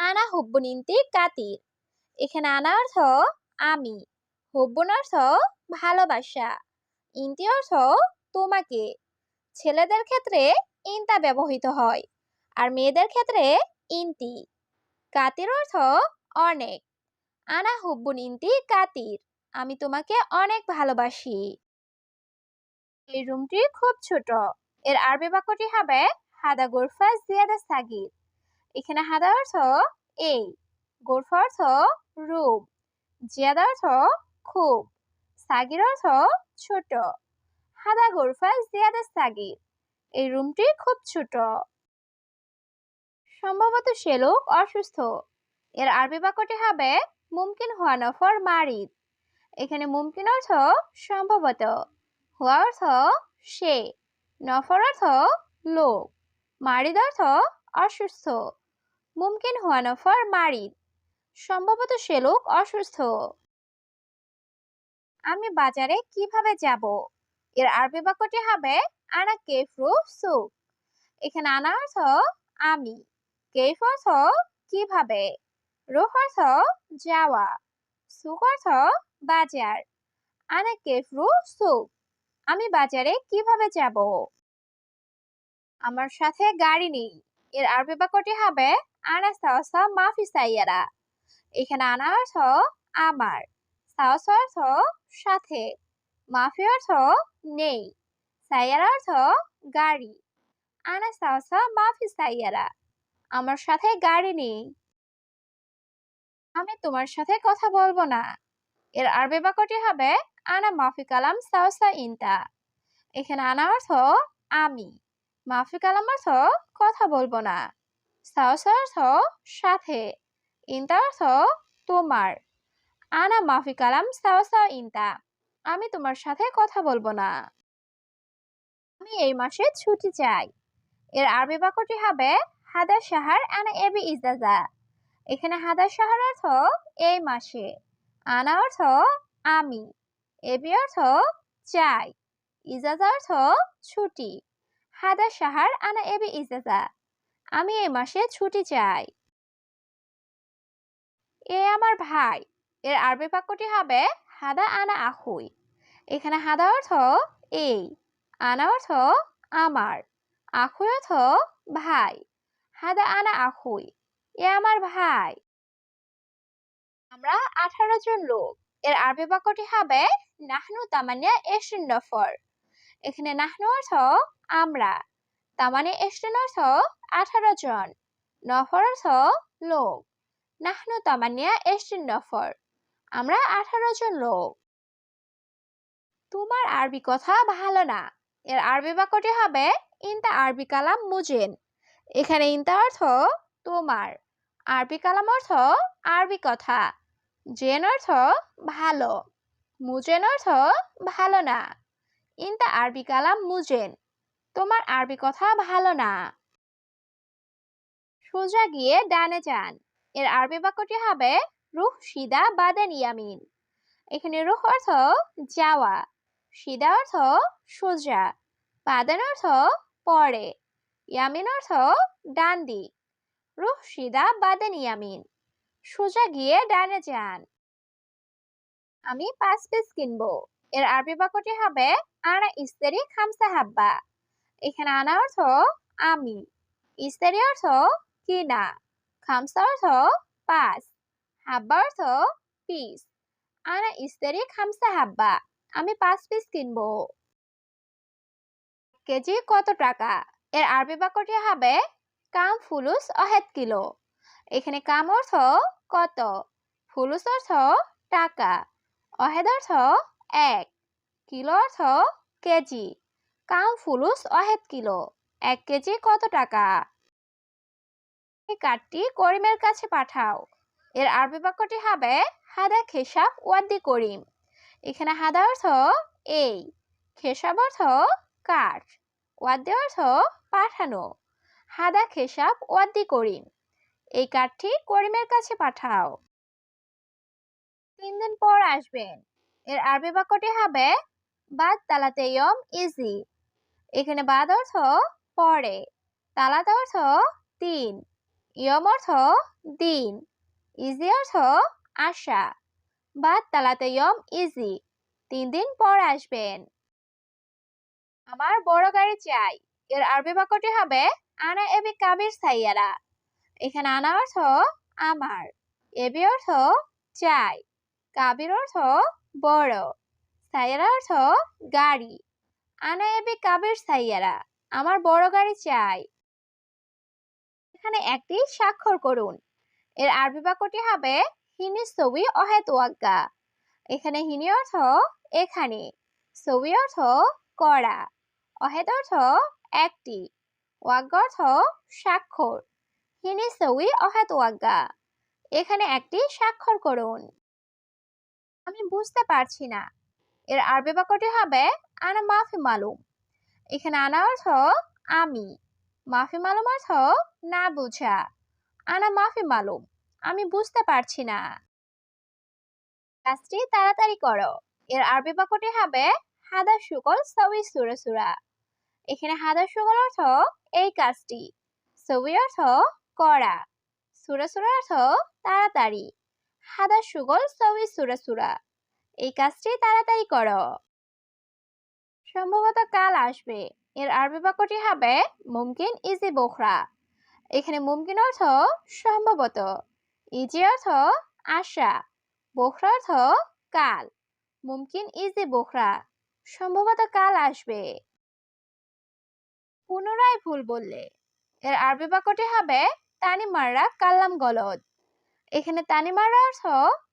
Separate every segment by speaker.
Speaker 1: আনা হুব্বুন ইন্তি কাতির এখানে আনা অর্থ আমি, হুব্বুন অর্থ ভালোবাসা, ইন্তি অর্থ তোমাকে। ছেলেদের ক্ষেত্রে ইন্তা ব্যবহৃত হয়, আর মেয়েদের ক্ষেত্রে ইন্তি। কাতির অর্থ অনেক, আনা হুব্বুন ইন্তি কাতির আমি তোমাকে অনেক ভালোবাসি। এই রুমটি খুব ছোট, এর আরবি বাক্যটি হবে হাদা গোরফা জিয়াদা সাগির। এখানে হাদা অর্থ এই, গোরফা অর্থ রূপ জিয়াদা অর্থ খুব, সাগির অর্থ ছোট। হাদা, গোরফা, জিয়াদা, সাগির, এই রুমটি খুব ছোট। সম্ভবত সে লোক অসুস্থ। এর আরবি বাক্যটি হবে মুমকিন হওয়া নফর মারিদ। এখানে মুমকিন অর্থ সম্ভবত হওয়া অর্থ সে, নফর অর্থ লোক, মারিদ অর্থ অসুস্থ। মুমকিন হওয়া নফর মারিদ সম্ভবত সে লোক অসুস্থ। আমি বাজারে কীভাবে যাব? এর আরবি বাক্যটি হবে, আনা কেফরু সুক। এখানে আনা অর্থ, আমি। কেফ অর্থ, কীভাবে? রুহ অর্থ, যাওয়া। সুক অর্থ, বাজার। আনা কেফরু সুক। আমি বাজারে কীভাবে যাব? আমার সাথে গাড়ি নেই। এর আরবি বাক্যটি হবে, আনা সাওসা মাফি সাইয়ারা। এখানে আনা অর্থ আমার। সাওস অর্থ সাথে। মাফি অর্থ নেই। সাইয়ারা অর্থ গাড়ি। আনা সাওসা মাফি সাইয়ারা। আমার সাথে গাড়ি নেই। আমি তোমার সাথে কথা বলব না। এর আরবি বাক্যটি হবে, আনা মাফি কালাম সাওসা ইনতা। এখানে আনা অর্থ আমি। মাফি কালাম অর্থ কথা বলব না। সাওসা অর্থ সাথে। ইনতা অর্থ তোমার। আনা মাফি কালাম সাওসা ইনতা। আমি তোমার সাথে কথা বলব না। আমি এই মাসে ছুটি চাই। এর আরবি বাক্যটি হবে, হাদা সাহার আনা এবি ইজাজা। এখানে হাদা সাহার অর্থ, এই মাসে। আনা অর্থ, আমি। এবি অর্থ, চাই। ইজাজা অর্থ, ছুটি। হাদা সাহার আনা এবি ইজাজা। আমি এই মাসে ছুটি চাই। এ আমার ভাই। এর আরবি বাক্যটি হবে, হাদা আনা আহুই এখানে হাদা অর্থ, এই। আনা অর্থ, আমার। আখুই অর্থ, ভাই। হাদা আনা আখুই, এ আমার ভাই। আমরা আঠারো জন লোক। এর আরবি বাক্যটি হবে, নাহনু তামানিয়া এশরিন নফর। এখানে নাহনু অর্থ আমরা। তামানি এশরিন অর্থ আঠারো জন। নফর অর্থ লোক। নাহনু তামানিয়া এশরিন নফর। আমরা আঠারো জন লোক। তোমার আরবি কথা ভালো না। এর আরবি বাক্যটি হবে ইনতা আরবি কালাম মুজেন। এখানে ইনতা অর্থ তোমার। আরবি কালাম অর্থ আরবি কথা। জেন অর্থ ভালো। মুজেন অর্থ ভালো না। ইনতা আরবি কালাম মুজেন। তোমার আরবি কথা ভালো না। সোজা গিয়ে ডানে যান। এর আরবি বাক্যটি হবে, রুহ সিদা বাদেন ইয়ামিন। এখানে রুহ অর্থ, যাওয়া। সিদা অর্থ, সোজা। বাদেন অর্থ পরে ইয়ামিন অর্থ ডান দিক রুহ সিদা বাদেন ইয়ামিন। সোজা গিয়ে ডানে যান। আমি পাঁচ পিস কিনবো। এর আরবি বাক্যটি হবে, আনা ইস্তেরি খামসা হাব্বা। এখানে আনা অর্থ, আমি। ইস্তেরি অর্থ, কিনা। খামসা অর্থ পাঁচ হাব্বা অর্থ, পিস। আনা ইস্তেরি খামসা হাব্বা। আমি পাঁচ পিস কিনবো। কেজি কত টাকা? এর আরবি বাক্যটি হবে, কাম ফুলুস অহেদ কিলো। এখানে কাম অর্থ, কত? ফুলুস অর্থ, টাকা। অহেদ অর্থ এক কিলো অর্থ কেজি। কাম ফুলুস অহেদ কিলো। এক কেজি কত টাকা? এই কার্ডটি করিমের কাছে পাঠাও। এর আরবি বাক্যটি হবে, হাদা খেসাব ওয়াদ্দি করিম। এখানে হাদা অর্থ, এই। খেসাব অর্থ কাঠ ওয়াদ্দি অর্থ, পাঠানো। হাদা খেসাব ওয়াদ্দি করিম। এই কার্ডটি করিমের কাছে পাঠাও। তিন দিন পর আসবেন। এর আরবি বাক্যটি হবে, বাদ তালাতে ইয়ম ইজি। এখানে বাদ অর্থ পরে তালাত অর্থ তিন ইয়ম অর্থ দিন, ইজি অর্থ আশা। বাদ তালাতে ইয়ম ইজি, তিন দিন পর আসবেন। আমার বড় গাড়ি চাই, এর আরবি বাক্যটি হবে, আনা এবি কাবির সাইয়ারা। এখানে আনা অর্থ, আমার। এবি অর্থ, চাই। কাবির অর্থ বড় সাইয়ারা অর্থ গাড়ি। আনা এবি কাবির সাইয়ারা আমার বড় গাড়ি চাই। এখানে একটি স্বাক্ষর করুন। এর আরবি বাক্যটি হবে, হিনি ছবি অহেত এখানে হিনি অর্থ এখানে, ছবি অর্থ করা অহেত অর্থ একটি ওয়াগ্গা অর্থ স্বাক্ষর হিনি ছবি অহেত এখানে একটি স্বাক্ষর করুন। আমি বুঝতে পারছি না। এর আরবি বাক্যটি হবে, আনা মাফি মালুম। এখানে আনা অর্থ, আমি। মাফি মালুম অর্থ, না বুঝা। আনা মাফি মালুম। আমি বুঝতে পারছি না। কাজটি তাড়াতাড়ি করো। এর আরবি বাক্যটি হবে, হাদা সুকল সবই সুরা সুরা। এখানে হাদা শুকল অর্থ, এই কাজটি। সবই অর্থ, করা। সুরা সুরা অর্থ, তাড়াতাড়ি। হাদা সুগল সবই সুরা সুরা। এই কাজটি তাড়াতাড়ি করো। সম্ভবত কাল আসবে। এর আরবি বাক্যটি হবে মুমকিন ইজি বোখরা। এখানে মুমকিন অর্থ সম্ভবত। ইজি অর্থ আশা। বোখরা অর্থ কাল। মুমকিন ইজি বোখরা। সম্ভবত কাল আসবে। পুনরায় ভুল বললে। এর আরবি বাক্যটি হবে তানিমাররা কাল্লাম গলদ। এখানে তানিমাররা অর্থ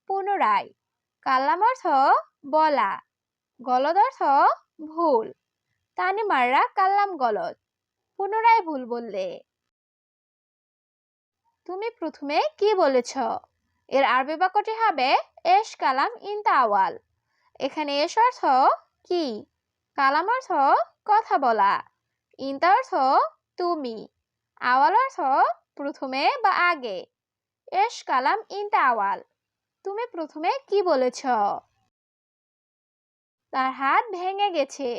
Speaker 1: পুনরায় কাল্লাম অর্থ বলা, গলদ অর্থ ভুল। তানিমাররা কাল্লাম গলদ, পুনরায় ভুল বললে। তুমি প্রথমে কি বলেছ? এর আরবি বাক্যটি হবে এশ কালাম ইনতা আওয়াল এখানে এস অর্থ কি? কালাম অর্থ কথা বলা। ইনতা অর্থ তুমি। আওয়াল অর্থ প্রথমে বা আগে। এশ কালাম ইনতা আওয়াল। তুমি প্রথমে কি বলেছ? তার হাত ভেঙে গেছে।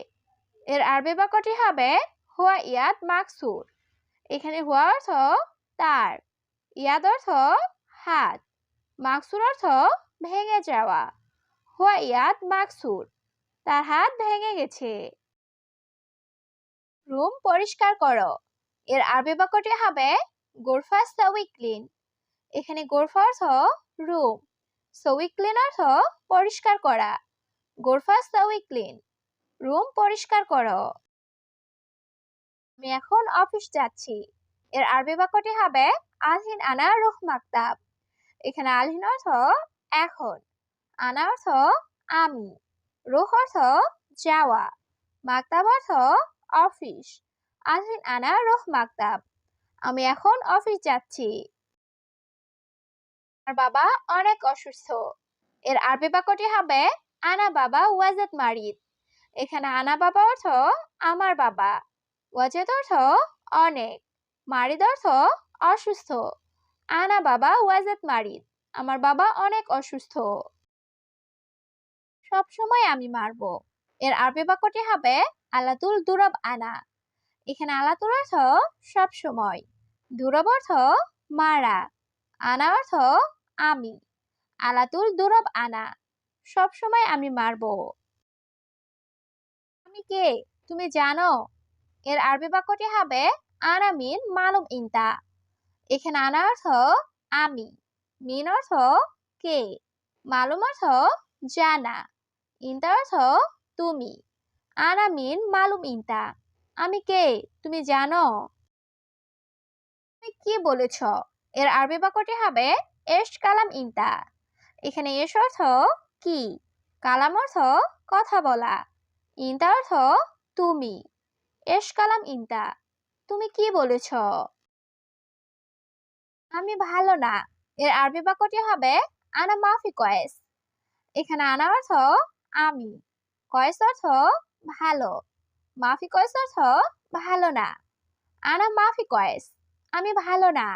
Speaker 1: এর আরবি বাক্যটি হবে হুয়া ইয়াদ মাকসুর। এখানে হুয়া অর্থ তার, ইয়াদ অর্থ হাত, মাকসুর অর্থ ভেঙে যাওয়া। হুয়া ইয়াদ মাকসুর, তার হাত ভেঙে গেছে। রুম পরিষ্কার করো। এর আরবি বাক্যটি হবে গোরফা সাউই এখানে গোরফা অর্থ রুম। সউই ক্লিন অর্থ পরিষ্কার করা। গোরফা সাউই ক্লিন। রুম পরিষ্কার করো। আমি এখন অফিস যাচ্ছি। এর আরবি বাক্যটি হবে, আলহিন আনা রুহ মাকতাব। এখানে আলহিন অর্থ, এখন। আনা অর্থ, আমি। রুহ অর্থ, যাওয়া। মাকতাব অর্থ, অফিস। আলহিন আনা রুহ মাকতাব। আমি এখন অফিস যাচ্ছি। আমার বাবা অনেক অসুস্থ। এর আরবি বাক্যটি হবে, আনা বাবা ওয়াজেদ মারিদ। এখানে আনা বাবা অর্থ, আমার বাবা। ওয়াজেদ অর্থ, অনেক। মারিদ অর্থ, অসুস্থ। আনা বাবা ওয়াজেদ মারিদ। আমার বাবা অনেক অসুস্থ। সব সময় আমি মারব। এর আরবি বাক্যটি হবে, আলাতুল দুরব আনা। এখানে আলাতুল অর্থ, সব সময়। দুরব অর্থ, মারা। আনা অর্থ আমি। আলাতুল দুরব আনা। সব সময় আমি মারব। আমি কে? তুমি জানো? এর আরবি বাক্যটি হবে আনা মিন মালুম ইনতা। এখানে আনা অর্থ আমি। মিন অর্থ কে? মালুম অর্থ জানা। ইনতা অর্থ তুমি। আনা মিন মালুম ইনতা। আমি কে? তুমি জানো? তুমি কি বলেছ? এর আরবি বাক্যটি হবে এশ কালাম ইনতা। এখানে এস অর্থ কি? কালাম অর্থ কথা বলা। ইনতা অর্থ তুমি। এশ কালাম ইনতা। তুমি কি বলেছ? আমি ভালো না। এর আরবি বাক্যটি হবে, আনা মাফি কয়েস। এখানে আনা অর্থ আমি। কয়েস অর্থ ভালো। মাফি কয়েস অর্থ ভালো না। আনা মাফি কয়েস। আমি ভালো না।